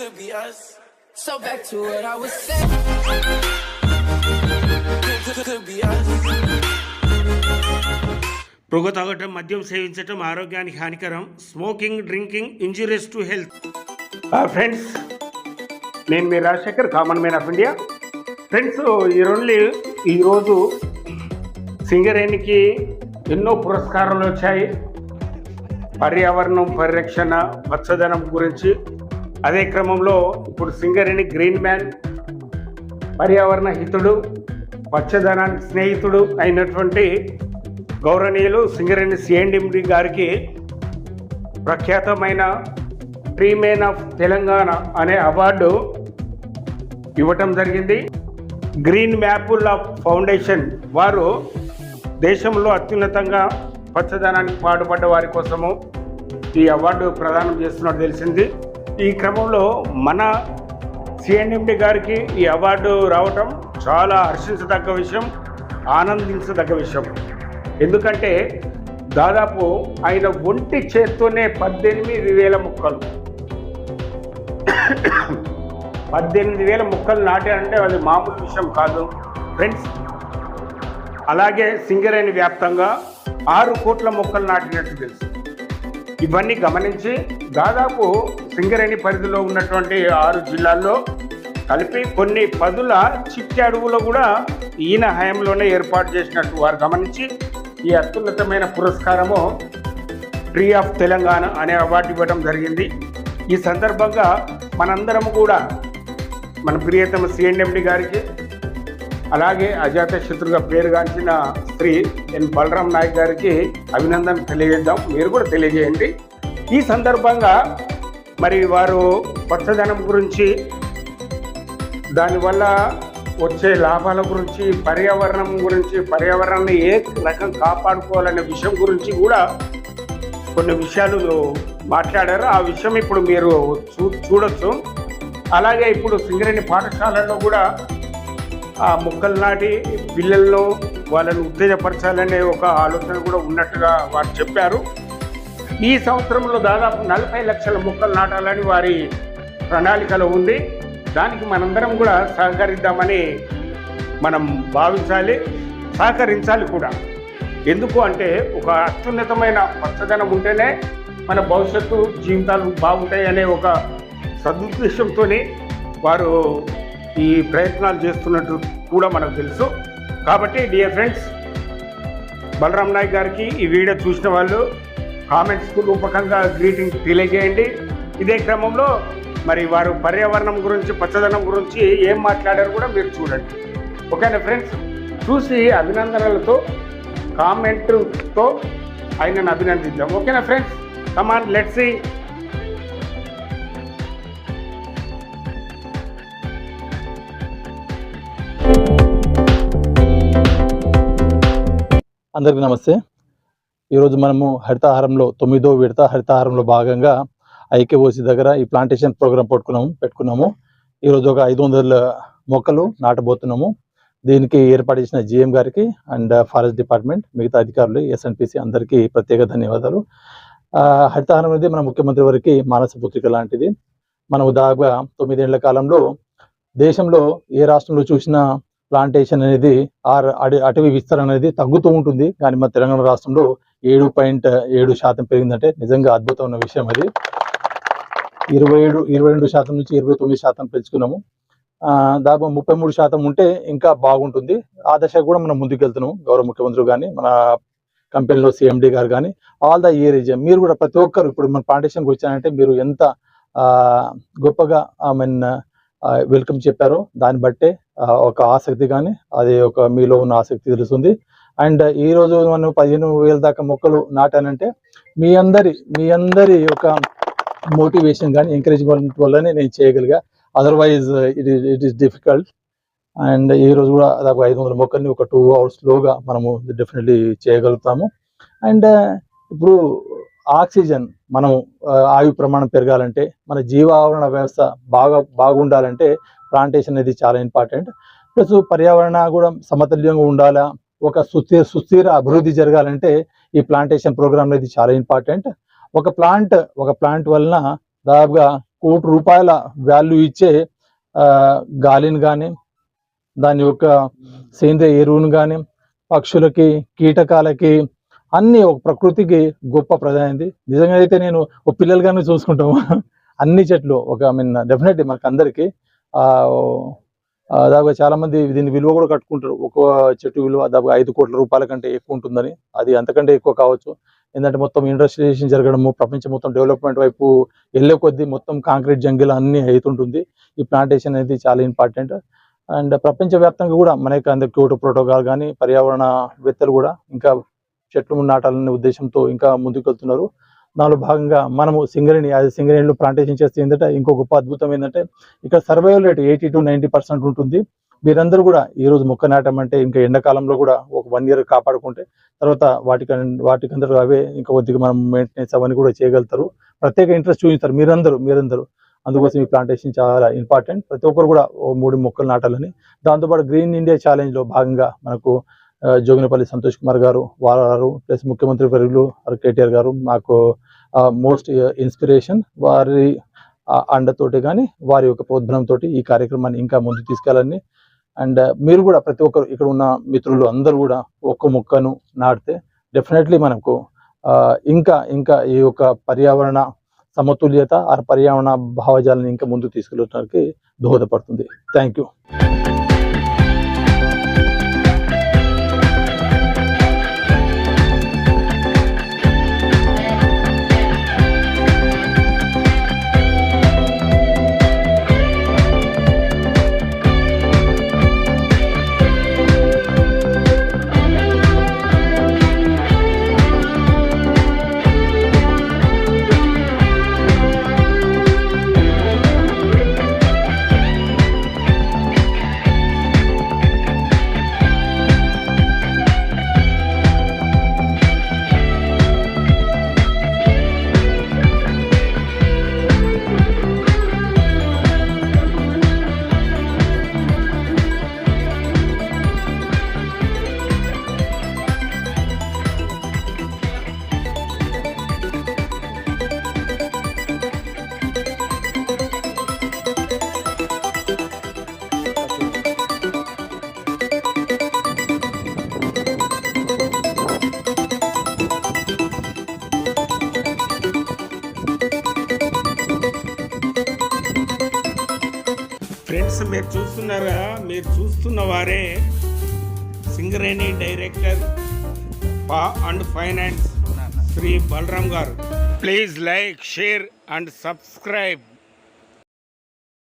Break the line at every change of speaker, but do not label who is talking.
could be us.
So back to what I was saying.
Could, could, could be us.
పొగ తాగటం మద్యం సేవించటం ఆరోగ్యానికి హానికరం smoking drinking injurious to health friends నేను మీ Rajasekhar common man of India friends ఈరోజు ఈరోజు సింగరేణికి ఎన్నో పురస్కారాలు వచ్చాయి పర్యావరణం పరిరక్షణ పచ్చదనం గురించి అదే క్రమంలో ఇప్పుడు సింగరేణి గ్రీన్ మ్యాన్ పర్యావరణ హితుడు పచ్చదనానికి స్నేహితుడు అయినటువంటి గౌరవనీయులు సింగరేణి సిఎండిఎండి గారికి ప్రఖ్యాతమైన ట్రీ ఆఫ్ తెలంగాణ అనే అవార్డు ఇవ్వటం జరిగింది. గ్రీన్ మ్యాపుల్ ఆఫ్ ఫౌండేషన్ వారు దేశంలో అత్యున్నతంగా పచ్చదనానికి పాటుపడ్డ వారి కోసము ఈ అవార్డు ప్రదానం చేస్తున్నట్టు తెలిసింది. ఈ క్రమంలో మన సిఎన్ఎండి గారికి ఈ అవార్డు రావటం చాలా హర్షించదగ్గ విషయం ఆనందించదగ్గ విషయం. ఎందుకంటే దాదాపు ఆయన ఒంటి చేత్తోనే పద్దెనిమిది వేల మొక్కలు. పద్దెనిమిది వేల మొక్కలు నాటారంటే అది మామూలు విషయం కాదు. ఫ్రెండ్స్ అలాగే సింగరేణి వ్యాప్తంగా ఆరు కోట్ల మొక్కలు నాటినట్టు తెలుసు. ఇవన్నీ గమనించి దాదాపు సింగరేణి పరిధిలో ఉన్నటువంటి ఆరు జిల్లాల్లో కలిపి కొన్ని పదుల చిట్టి అడుగులో కూడా ఈయన హయాంలోనే ఏర్పాటు చేసినట్టు వారు గమనించి ఈ అత్యున్నతమైన పురస్కారము ట్రీ ఆఫ్ తెలంగాణ అనే అవార్డు ఇవ్వడం జరిగింది. ఈ సందర్భంగా మనందరం కూడా మన ప్రియతమ సిఎండ్ఎండి గారికి అలాగే అజాత శత్రుగా పేరుగాంచిన శ్రీ ఎన్ బలరాం నాయక్ గారికి అభినందన తెలియజేద్దాం. మీరు కూడా తెలియజేయండి. ఈ సందర్భంగా మరి వారు పచ్చదనం గురించి దానివల్ల వచ్చే లాభాల గురించి పర్యావరణం గురించి పర్యావరణాన్ని ఏ రకం కాపాడుకోవాలనే విషయం గురించి కూడా కొన్ని విషయాలు మాట్లాడారు. ఆ విషయం ఇప్పుడు మీరు చూ చూడొచ్చు. అలాగే ఇప్పుడు సింగరేణి పాఠశాలలో కూడా ఆ మొక్కలు నాటి పిల్లల్లో వాళ్ళని ఉత్తేజపరచాలనే ఒక ఆలోచన కూడా ఉన్నట్టుగా వారు చెప్పారు. ఈ సంవత్సరంలో దాదాపు నలభై లక్షల మొక్కలు నాటాలని వారి ప్రణాళికలో ఉంది. దానికి మనందరం కూడా సహకరిద్దామని మనం భావించాలి సహకరించాలి కూడా. ఎందుకు అంటే ఒక అత్యున్నతమైన పచ్చదనం ఉంటేనే మన భవిష్యత్తు జీవితాలు బాగుంటాయి అనే ఒక సదుద్దేశంతో వారు ఈ ప్రయత్నాలు చేస్తున్నట్టు కూడా మనకు తెలుసు. కాబట్టి డియర్ ఫ్రెండ్స్ బలరాం నాయక్ గారికి ఈ వీడియో చూసిన వాళ్ళు కామెంట్స్ రూపకంగా గ్రీటింగ్ తెలియజేయండి. ఇదే క్రమంలో మరి వారు పర్యావరణం గురించి పచ్చదనం గురించి ఏం మాట్లాడారు కూడా మీరు చూడండి. ఓకేనా ఫ్రెండ్స్? చూసి అభినందనలతో కామెంట్తో ఆయనను అభినందిద్దాం. ఓకేనా ఫ్రెండ్స్? కమాన్ లెట్స్ సీ
అందరికీ నమస్తే. ఈరోజు మనము హరితాహారంలో తొమ్మిదో విడత హరితాహారంలో భాగంగా ఐకేఓసి దగ్గర ఈ ప్లాంటేషన్ ప్రోగ్రామ్ పెట్టుకున్నాము పెట్టుకున్నాము. ఈరోజు ఒక ఐదు వందల మొక్కలు నాటబోతున్నాము. దీనికి ఏర్పాటు చేసిన జిఎం గారికి అండ్ ఫారెస్ట్ డిపార్ట్మెంట్ మిగతా అధికారులు ఎస్ఎన్పిసి అందరికీ ప్రత్యేక ధన్యవాదాలు. ఆ, హరితహారం అనేది మన ముఖ్యమంత్రి వారికి మానస పుత్రిక లాంటిది. మనం దాదాపుగా తొమ్మిదేళ్ళ కాలంలో దేశంలో ఏ రాష్ట్రంలో చూసినా ప్లాంటేషన్ అనేది అటవీ విస్తరణ అనేది తగ్గుతూ ఉంటుంది. కానీ మన తెలంగాణ రాష్ట్రంలో ఏడు పాయింట్ ఏడు శాతం పెరిగిందంటే నిజంగా అద్భుతం ఉన్న విషయం అది. ఇరవై ఏడు ఇరవై రెండు శాతం నుంచి ఇరవై తొమ్మిది శాతం పెంచుకున్నాము. దాదాపు ముప్పై మూడు శాతం ఉంటే ఇంకా బాగుంటుంది. ఆ దశ కూడా మనం ముందుకు వెళ్తున్నాము గౌరవ ముఖ్యమంత్రి కానీ మన కంపెనీలో సిఎండి గారు కానీ ఆల్ ద ఏరియా మీరు కూడా ప్రతి ఒక్కరు ఇప్పుడు మన ప్లాంటేషన్కి వచ్చారంటే మీరు ఎంత గొప్పగా ఐ మీన్ వెల్కమ్ చెప్పారో దాన్ని బట్టే ఒక ఆసక్తి కానీ అది ఒక మీలో ఉన్న ఆసక్తి తెలుస్తుంది. అండ్ ఈ రోజు మనం పదిహేను వేల దాకా మొక్కలు నాటానంటే మీ అందరి మీ అందరి ఒక మోటివేషన్ కానీ ఎంకరేజ్మెంట్ వల్లనే నేను చేయగలిగా. Otherwise it is it is difficult and ఈ రోజు కూడా దాదాపు ఐదు వందల మొక్కల్ని ఒక టూ అవర్స్ లోగా మనము డెఫినెట్లీ చేయగలుగుతాము. అండ్ ఇప్పుడు ఆక్సిజన్ మనం ఆయు ప్రమాణం పెరగాలంటే మన జీవావరణ వ్యవస్థ బాగా బాగుండాలంటే ప్లాంటేషన్ అనేది చాలా ఇంపార్టెంట్ ప్లస్ పర్యావరణ కూడా సమతుల్యంగా ఉండాలా? ఒక సుస్థిర సుస్థిర అభివృద్ధి జరగాలంటే ఈ ప్లాంటేషన్ ప్రోగ్రామ్ అనేది చాలా ఇంపార్టెంట్ ఒక ప్లాంట్ ఒక ప్లాంట్ వలన దాదాపుగా కోటి రూపాయల వాల్యూ ఇచ్చే గాలిని కానీ దాని యొక్క సేంద్రియ ఎరువును కానీ పక్షులకి కీటకాలకి అన్నీ ఒక ప్రకృతికి గొప్ప ప్రధానది నిజంగా అయితే నేను ఒక పిల్లలుగానే చూసుకుంటాము. అన్ని చెట్లు ఒక ఐ మీన్ డెఫినెట్లీ మనకు అందరికీ దాదాపుగా చాలా మంది దీని విలువ కూడా కట్టుకుంటారు. ఒక చెట్టు విలువ దాదాపుగా ఐదు కోట్ల రూపాయల కంటే ఎక్కువ ఉంటుందని. అది అంతకంటే ఎక్కువ కావచ్చు. ఏంటంటే మొత్తం ఇండస్ట్రియలైజేషన్ జరగడము ప్రపంచం మొత్తం డెవలప్మెంట్ వైపు వెళ్ళే కొద్దీ మొత్తం కాంక్రీట్ జంగిల్ అన్ని అవుతుంటుంది ఈ ప్లాంటేషన్ అనేది చాలా ఇంపార్టెంట్ అండ్ ప్రపంచవ్యాప్తంగా కూడా మనకి అందరు క్యూటో ప్రోటోకాల్ కానీ పర్యావరణ వేత్తలు కూడా ఇంకా చెట్లు నాటాలనే ఉద్దేశంతో ఇంకా ముందుకు వెళ్తున్నారు దానిలో భాగంగా మనము సింగరేణి అది సింగరేణిలో ప్లాంటేషన్ చేస్తే ఏంటంటే ఇంకో గొప్ప అద్భుతం ఏంటంటే ఇక్కడ survival rate eighty to ninety percent ఉంటుంది. మీరందరూ కూడా ఈ రోజు మొక్క అంటే ఇంకా ఎండాకాలంలో కూడా ఒక వన్ ఇయర్ కాపాడుకుంటే తర్వాత వాటికి వాటికందరూ అవే ఇంకా కొద్దిగా మనం మెయింటెనెన్స్ అవన్నీ కూడా చేయగలుగుతారు. ప్రత్యేక ఇంట్రెస్ట్ చూపిస్తారు మీరందరూ మీరందరూ. అందుకోసం ఈ ప్లాంటేషన్ చాలా ఇంపార్టెంట్ ప్రతి ఒక్కరు కూడా ఓ మూడు మొక్కలు నాటాలని. దాంతోపాటు గ్రీన్ ఇండియా ఛాలెంజ్లో భాగంగా మనకు జోగినపల్లి సంతోష్ కుమార్ గారు వారు ప్లస్ ముఖ్యమంత్రి వర్యులు కేటీఆర్ గారు మాకు మోస్ట్ ఇన్స్పిరేషన్ వారి అండతోటి కానీ వారి యొక్క ప్రోద్బలంతో ఈ కార్యక్రమాన్ని ఇంకా ముందు తీసుకెళ్ళాలని. అండ్ మీరు కూడా ప్రతి ఒక్కరు ఇక్కడ ఉన్న మిత్రులు అందరూ కూడా ఒక్క మొక్కను నాటితే డెఫినెట్లీ మనకు ఇంకా ఇంకా ఈ యొక్క పర్యావరణ సమతుల్యత ఆ పర్యావరణ భావజాలను ఇంకా ముందు తీసుకెళ్ళడానికి దోహదపడుతుంది. థ్యాంక్ యూ
ఫ్రెండ్స్ మీరు చూస్తున్నారా? మీరు చూస్తున్న వారే సింగరేణి డైరెక్టర్ పా అండ్ ఫైనాన్స్ శ్రీ బలరాం గారు. Please like share and subscribe.